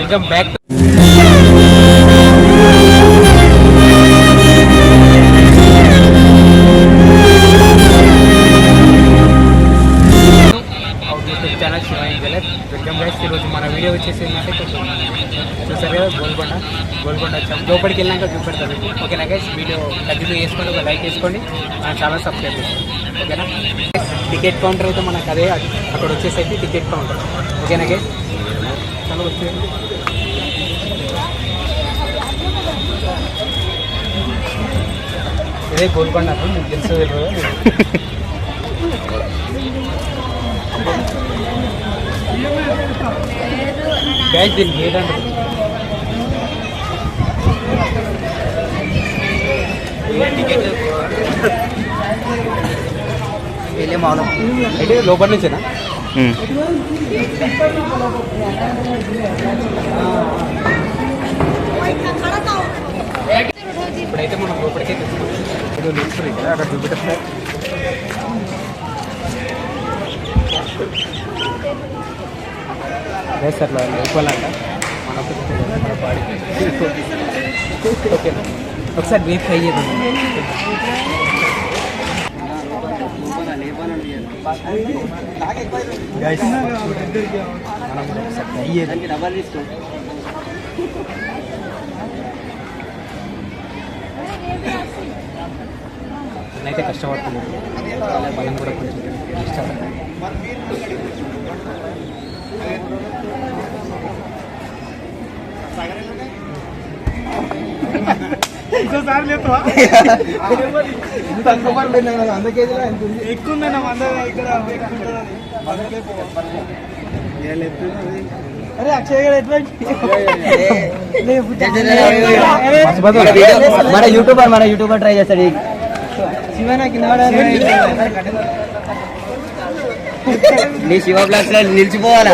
Welcome back channel Shiva ఈరోజు మన video వచ్చేసి ఏంటంటే కొంచెం చూసారు కదా గోల్కొండ. గోల్కొండ వచ్చాం లోపలికి వెళ్ళాక చూపెడతాను ఓకేనా గైస్ వీడియో కంటిన్యూ చేసుకోండి ఒక లైక్ చేసుకోండి. మన ఛానల్ సబ్స్క్రైబ్ చేసుకోండి. ఓకేనా? టికెట్ కౌంటర్ అయితే మనకు అదే అక్కడ వచ్చేసరికి టికెట్ కౌంటర్ ఓకేనా గైస్ చాలా వచ్చేయండి ఇదే గోల్కొండ మీకు తెలుసు తెలియదు గైస్ దీని గేట్ అంటారు అయితే లోపల నుంచేనా? ఇప్పుడైతే మనం లోపలికే ఏదో అక్కడ చూపెట్టా లేదు సార్ మన ఒకసారి వేపు ట్రై చేద్దాం Guys, మనం ఒకసారి ట్రై చేద్దాం నేనైతే కష్టపడుతున్నాను. మనం కూడా కొంచెం కష్టపడుతున్నాను కష్టపడాలి అరే అక్షయ్ గారు ఎట్లా మన యూట్యూబర్ మన యూట్యూబర్ ట్రై చేస్తాడు. నీ శివ బ్లాక్స్లో నిలిచిపోవాలా?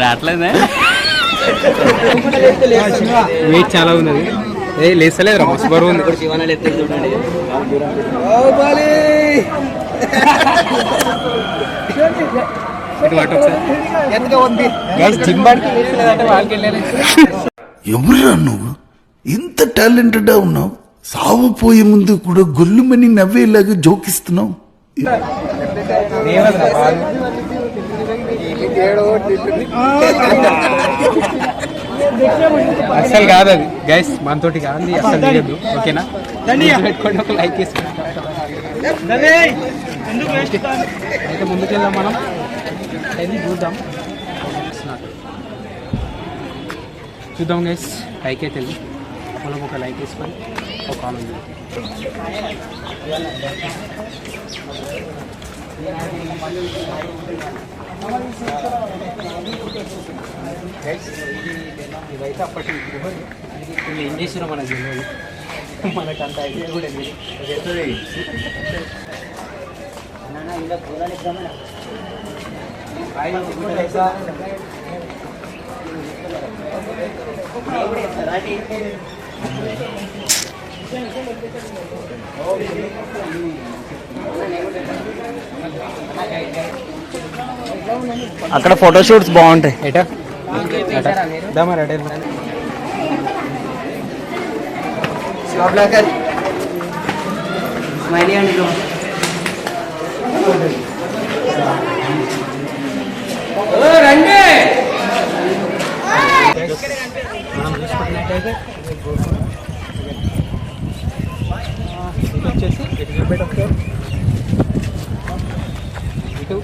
రావట్లేదే? వెయిట్ చాలా ఉన్నది. ఏ లేస్తలేదు రా మస్తు బరువు ఉంది. ఎవరురా నువ్వు? ఇంత టాలెంటెడ్ ఉన్నావు? సావు పోయే ముందు కూడా గొల్లుమని నవ్వేలాగా జోకిస్తున్నావు? అస్సలు కాదు అది. గైస్ మనతోటి కాదు అస్సలు తెలియదు ఓకేనా? పెట్టుకోండి ఒక లైక్ అయితే ముందుకెళ్దాం మనం. చూద్దాం. చూద్దాం గైస్ లైక్ అయితే వెళ్ళి. మనం ఒక లైక్ వేసుకొని ఒక కాల్ ఉంది గైస్ ఇదైతే అప్పటి గుహలు వీళ్ళు ఏం చేసినా మనకు తెలియదు మనకు అంత ఐడియా కూడా లేదు ఇలా ఫోటో షూట్స్ బాగుంటాయి ఎటా మరి అటే స్మైలీ అండి మనం చూసుకున్నట్టయితే ఇటు వచ్చేసి ఇటు చూపెట్టి ఒకసారి ఇటు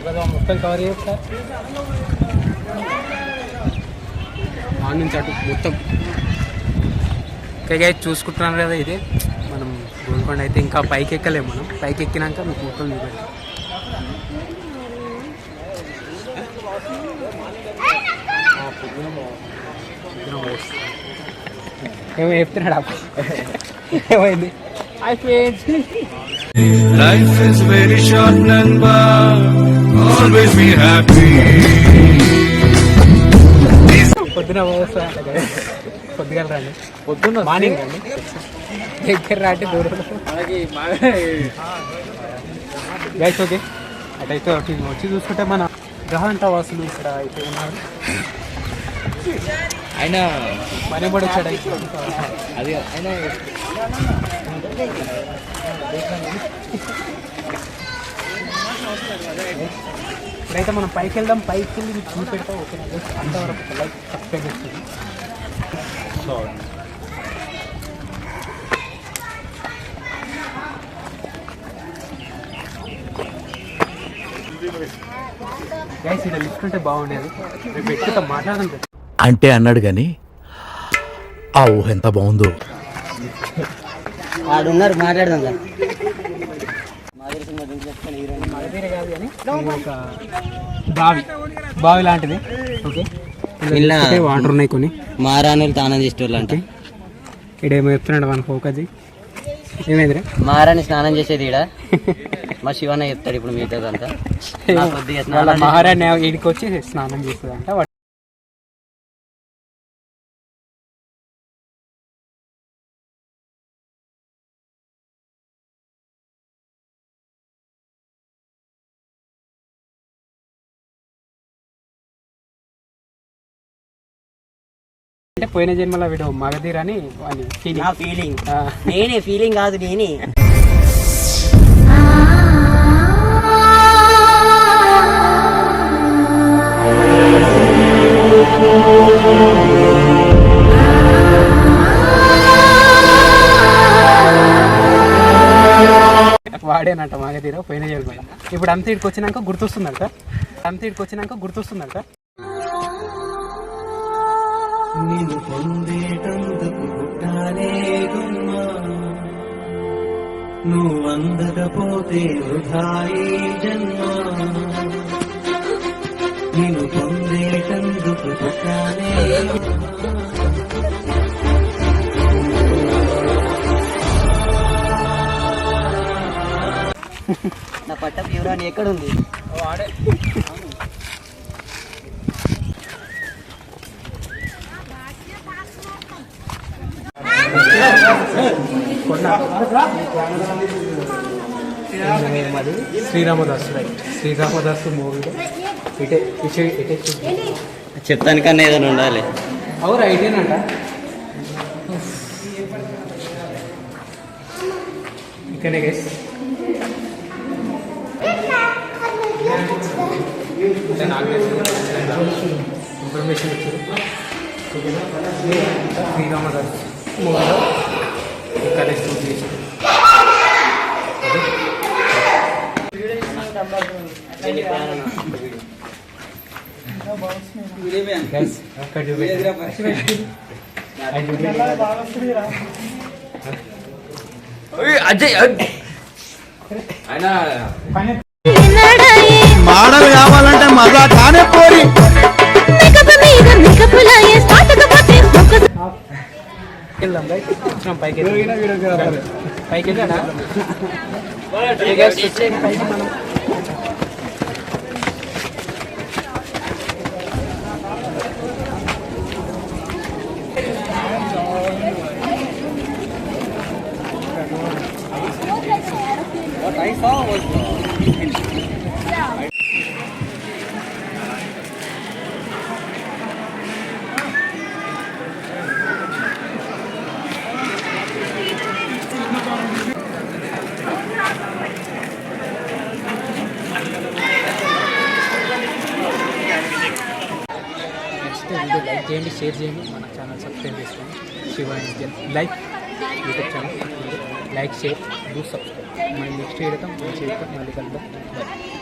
ఇవాళ మొత్తం కవర్ చేయొచ్చు ఆన్ నుంచి అటు మొత్తం. ఓకే చూసుకుంటున్నాను కదా ఇది. మనం గోల్కొండ అయితే ఇంకా పైకి ఎక్కలేము మనం. పైకి ఎక్కినాక మీకు మొత్తం చూపెడతాం ఏమో చెప్తున్నాడు? అప్పుడు ఏమైంది అయిపోయింది life is very short number always be happy పొద్దున పొద్దుగాల రండి పొద్దున్న మార్నింగ్ రండి దగ్గర రాటి దూరం. గైస్ ఓకే అటైతే ఒకటి వచ్చి చూసుకుంటే మన గ్రహాంత వాసులు ఇక్కడ అయితే ఉన్నారు. ఆయన పని కూడా వచ్చాడు. అది ఆయన ఇప్పుడైతే మనం పైకి వెళ్దాం. పైకి వెళ్ళి మీకు చూపెడతా. ఓకే అంతవరకు లైక్ సబ్స్క్రైబ్ చేస్తుంది మాట్లాడదాం అంటే అన్నాడు కానీ ఆ ఊహ ఎంత బాగుందో. ఆడున్నారు మాట్లాడదాం కదా మగధీర కాదు కానీ ఇది ఒక బావి బావి లాంటిది ఓకే ఇలా వాటర్ ఉన్నాయి కొన్ని మారాణులు తానం చేసేవాళ్ళు అంటే ఇడేమో చెప్తున్నాడు మన ఫోకస్ ఏమైందిరా మారాణి స్నానం చేసేది ఈడ. మా శివన్న చెప్తాడు ఇప్పుడు వాళ్ళ స్నానం మహారాణి ఇడికి వచ్చి స్నానం చేస్తుందంట వాడు అంటే పోయిన జన్మలో వీడు మగధీర్ అని నా ఫీలింగ్ నేనే ఫీలింగ్ కాదు నేనే. వాడేనంట మగధీర పోయిన జన్మలో. ఇప్పుడు అంత ఇడికి వచ్చినాక గుర్తొస్తుందంట. అంత ఇడికి వచ్చినాక గుర్తొస్తుందంట. నిన్ను పొందేటందుకు పుట్టాలే గుమ్మా. నువ్వు అందకపోతే వృధాయి జన్మ. నిన్ను పొందేటందుకు పుట్టాలే నా పట్ట ప్యూరాని ఎక్కడుంది? మరి శ్రీరామదాసు రైట్ శ్రీరామదాసు మూవీలో ఇటే ఇటే ఇటే చెప్తానికన్నా ఏదైనా ఉండాలి అవురా ఇటేనంట ఇక్కడే గైస్ ఇన్ఫర్మేషన్ ఇచ్చారు శ్రీరామదాస్. అక్కడ చూపించారు మాడలు కావాలంటే మజా కానే పోరి వచ్చినాం పైకి వెళ్దాం. పైకి వెళ్ళాడా ఏ guys, వచ్చేయండి పైకి మనం నెక్స్ట్ వీడియో లైక్ చేయండి షేర్ చేయండి. మన ఛానల్ సబ్స్క్రైబ్ చేసుకోండి. Shiva like YouTube channel like share do subscribe మళ్ళీ నెక్స్ట్ వీడియోతో మంచి మళ్ళీ కలుద్దాం. Bye.